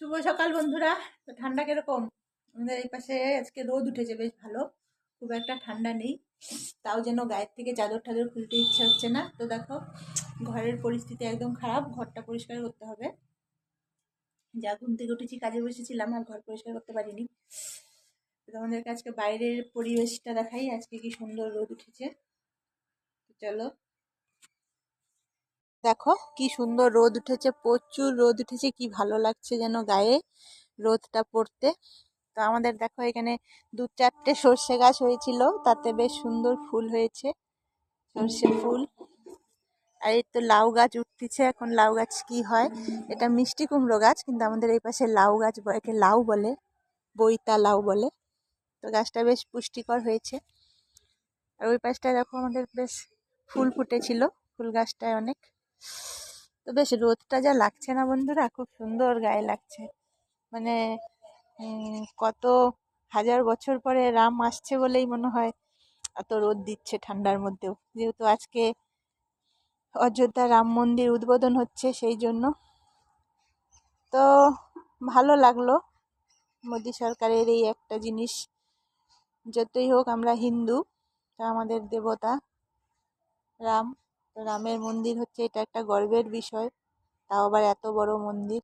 শুভ সকাল, বন্ধুরা। তো ঠান্ডা কীরকম? আমাদের এই পাশে আজকে রোদ উঠেছে, বেশ ভালো। খুব একটা ঠান্ডা নেই। তাও যেন গায়ের থেকে চাদর টাদর খুলতে ইচ্ছা হচ্ছে না। তো দেখো, ঘরের পরিস্থিতি একদম খারাপ। ঘরটা পরিষ্কার করতে হবে। যা ঘুম থেকে উঠেছি, কাজে বসেছিলাম, আর ঘর পরিষ্কার করতে পারিনি। তো তোমাদেরকে আজকে বাইরের পরিবেশটা দেখাই, আজকে কি সুন্দর রোদ উঠেছে। চলো দেখো কি সুন্দর রোদ উঠেছে, প্রচুর রোদ উঠেছে, কি ভালো লাগছে যেন গায়ে রোদটা পড়তে। তো আমাদের দেখো এখানে দু চারটে সর্ষে গাছ হয়েছিল, তাতে বেশ সুন্দর ফুল হয়েছে, সর্ষে ফুল। আর এই তো লাউ গাছ উঠতেছে, এখন লাউ গাছ কি হয়? এটা মিষ্টি কুমড়ো গাছ, কিন্তু আমাদের এই পাশে লাউ গাছ একে লাউ বলে, বইতা লাউ বলে। তো গাছটা বেশ পুষ্টিকর হয়েছে। আর ওই পাশটায় দেখো আমাদের বেশ ফুল ফুটেছিল, ফুল গাছটায় অনেক। তো বেশ, রোদটা যা লাগছে না বন্ধুরা, খুব সুন্দর গায়ে লাগছে। মানে কত হাজার বছর পরে রাম আসছে বলেই মনে হয়, এত রোদ দিচ্ছে ঠান্ডার মধ্যেও। যেহেতু আজকে অযোধ্যা রাম মন্দির উদ্বোধন হচ্ছে সেই জন্য। তো ভালো লাগল, মোদী সরকারের এই একটা জিনিস। যতই হোক আমরা হিন্দু, তা আমাদের দেবতা, রাম। রামের মন্দির হচ্ছে এটা একটা গর্বের বিষয়। তাও আবার এত বড় মন্দির।